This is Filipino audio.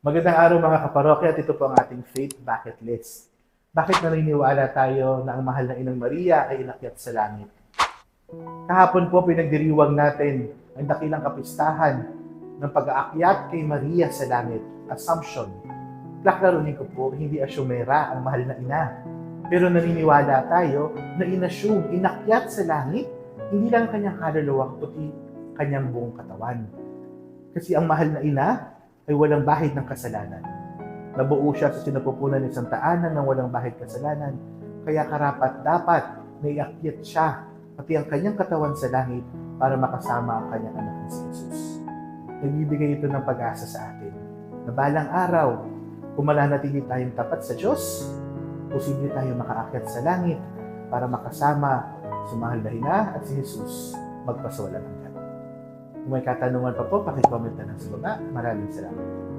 Magandang araw mga kaparokya at ito po ang ating faith bucket list. Bakit naniniwala tayo na ang mahal na Inang Maria ay inakyat sa langit? Kahapon po pinagdiriwang natin ang dakilang kapistahan ng pag-aakyat kay Maria sa langit, Assumption. Klaklarunin ko po, hindi asyumera ang mahal na ina. Pero naniniwala tayo na inassume, inakyat sa langit, hindi lang kanyang kaluluwa, kundi kanyang buong katawan. Kasi ang mahal na ina ay walang bahid ng kasalanan. Nabuo siya sa sinapupunan ng isang taanan ng walang bahid kasalanan, kaya karapat dapat na iakyat siya pati ang kanyang katawan sa langit para makasama ang kanyang anak na si Jesus. Nagbibigay ito ng pag-asa sa atin na balang araw, kung mananatili tayong tapat sa Diyos, posible tayo makaakyat sa langit para makasama si mahal na ina at si Jesus magpasawalan hanggan. May katanungan pa po, pakicomment na lang sa baba. Maraming salamat.